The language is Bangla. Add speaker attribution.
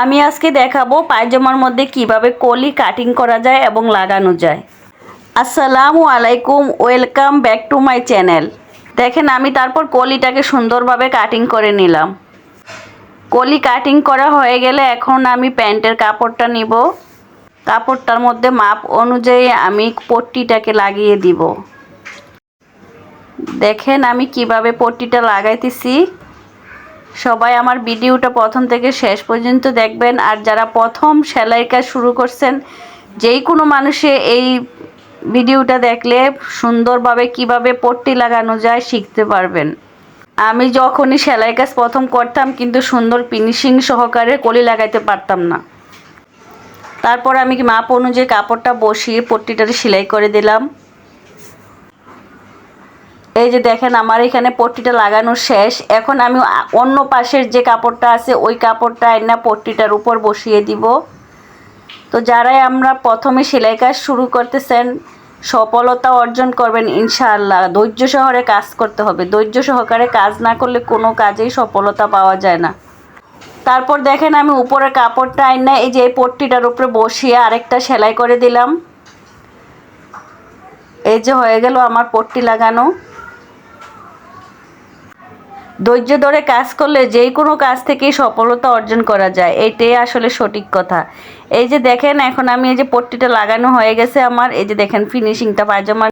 Speaker 1: আমি আজকে দেখাবো পায়জামার মধ্যে কীভাবে কলি কাটিং করা যায় এবং লাগানো যায়। আসসালামু আলাইকুম, welcome back to my channel. দেখেন, আমি তারপর কলিটাকে সুন্দরভাবে কাটিং করে নিলাম। কলি কাটিং করা হয়ে গেলে এখন আমি প্যান্টের কাপড়টা নিব। কাপড়টার মধ্যে মাপ অনুযায়ী আমি পট্টিটাকে লাগিয়ে দিব। দেখেন, আমি কীভাবে পট্টিটা লাগাইতেছি। সবাই আমার ভিডিওটা প্রথম থেকে শেষ পর্যন্ত দেখবেন। আর যারা প্রথম সেলাই কাজ শুরু করছেন, যেই কোনো মানুষে এই ভিডিওটা দেখলে সুন্দরভাবে কীভাবে পট্টি লাগানো যায় শিখতে পারবেন। আমি যখনই সেলাই কাজ প্রথম করতাম, কিন্তু সুন্দর ফিনিশিং সহকারে কলি লাগাইতে পারতাম না। তারপর আমি মাপ অনুযায়ী কাপড়টা বসিয়ে পট্টিটাতে সেলাই করে দিলাম। এই যে দেখেন, আমার এখানে পট্টিটা লাগানো শেষ। এখন আমি অন্য পাশের যে কাপড়টা আছে, ওই কাপড়টা আইনা পট্টিটার উপর বসিয়ে দিব। তো যারাই আমরা প্রথমে সেলাই কাজ শুরু করতেছেন, সফলতা অর্জন করবেন ইনশাআল্লাহ। ধৈর্য সহকারে কাজ করতে হবে। ধৈর্য সহকারে কাজ না করলে কোনো কাজেই সফলতা পাওয়া যায় না। তারপর দেখেন, আমি উপরের কাপড়টা আইনা এই যে এই পট্টিটার উপরে বসিয়ে আরেকটা সেলাই করে দিলাম। এই যে হয়ে গেল আমার পট্টি লাগানো। ধৈর্য ধরে কাজ করলে যে কোনো কাজ থেকেই সফলতা অর্জন করা যায়। এটাই আসলে সঠিক কথা। এই যে দেখেন, এখন আমি এই যে পট্টিটা লাগানো হয়ে গেছে আমার। এই যে দেখেন ফিনিশিংটা পায়জামার